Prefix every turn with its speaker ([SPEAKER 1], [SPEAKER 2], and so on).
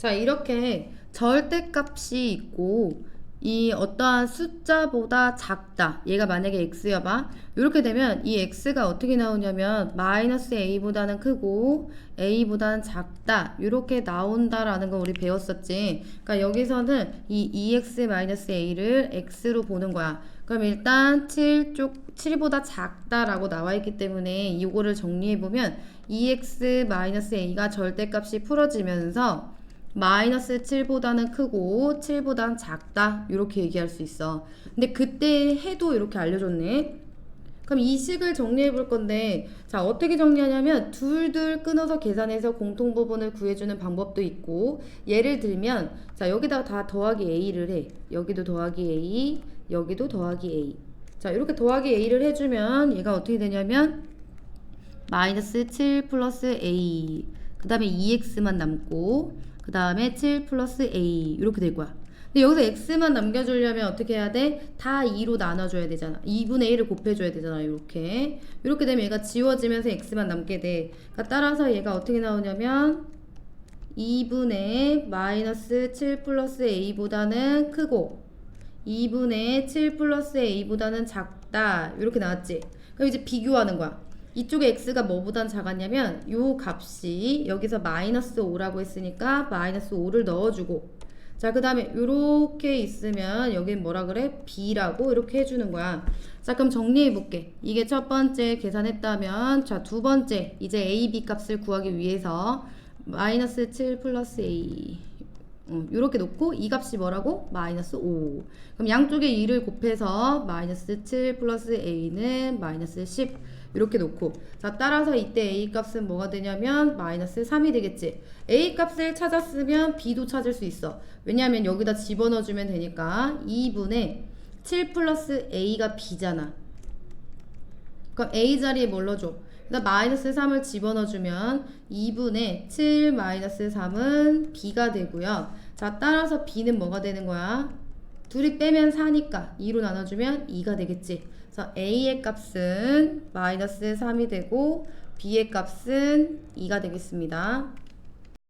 [SPEAKER 1] 자, 이렇게 절대값이 있고 이 어떠한 숫자보다 작다. 얘가 만약에 x여봐. 이렇게 되면 이 x가 어떻게 나오냐면 마이너스 a보다는 크고 a보다는 작다. 이렇게 나온다라는 거 우리 배웠었지. 그러니까 여기서는 이 2x 마이너스 a를 x로 보는 거야. 그럼 일단 7쪽 7보다 작다라고 나와 있기 때문에 이거를 정리해 보면 2x 마이너스 a가 절대값이 풀어지면서 마이너스 7보다는 크고 7보다는 작다. 이렇게 얘기할 수 있어. 근데 그때 해도 이렇게 알려줬네. 그럼 이 식을 정리해 볼 건데 자 어떻게 정리하냐면 둘둘 끊어서 계산해서 공통 부분을 구해주는 방법도 있고 예를 들면 자 여기다가 다 더하기 a를 해. 여기도 더하기 a 여기도 더하기 a. 자 이렇게 더하기 a를 해주면 얘가 어떻게 되냐면 마이너스 7 플러스 a. 그 다음에 2x만 남고 그 다음에 7 플러스 a 이렇게 될 거야. 근데 여기서 x만 남겨주려면 어떻게 해야 돼? 다 2로 나눠줘야 되잖아. 2분의 1을 곱해줘야 되잖아 이렇게. 이렇게 되면 얘가 지워지면서 x만 남게 돼. 그러니까 따라서 얘가 어떻게 나오냐면 2분의 마이너스 7 플러스 a보다는 크고 2분의 7 플러스 a보다는 작다. 이렇게 나왔지? 그럼 이제 비교하는 거야 이쪽에 x가 뭐보단 작았냐면 요 값이 여기서 마이너스 5라고 했으니까 마이너스 5를 넣어주고. 자 그 다음에 요렇게 있으면 여긴 뭐라 그래? b라고 이렇게 해주는 거야. 자 그럼 정리해 볼게. 이게 첫 번째 계산했다면 자 두 번째 이제 a, b 값을 구하기 위해서 마이너스 7 플러스 a 음, 이렇게 놓고 이 값이 뭐라고? 마이너스 5 그럼 양쪽에 2를 곱해서 마이너스 7 플러스 a는 마이너스 10 이렇게 놓고. 자 따라서 이때 a 값은 뭐가 되냐면 마이너스 3이 되겠지. A 값을 찾았으면 b도 찾을 수 있어. 왜냐하면 여기다 집어넣어주면 되니까 2분의 7 플러스 a가 b잖아. 그럼 a 자리에 뭘 넣어줘? 그다음 마이너스 3을 집어넣어주면 2분의 7 마이너스 3은 b가 되고요. 자 따라서 b는 뭐가 되는 거야? 둘이 빼면 4니까 2로 나눠주면 2가 되겠지. 그래서 a의 값은 마이너스 3이 되고 b의 값은 2가 되겠습니다.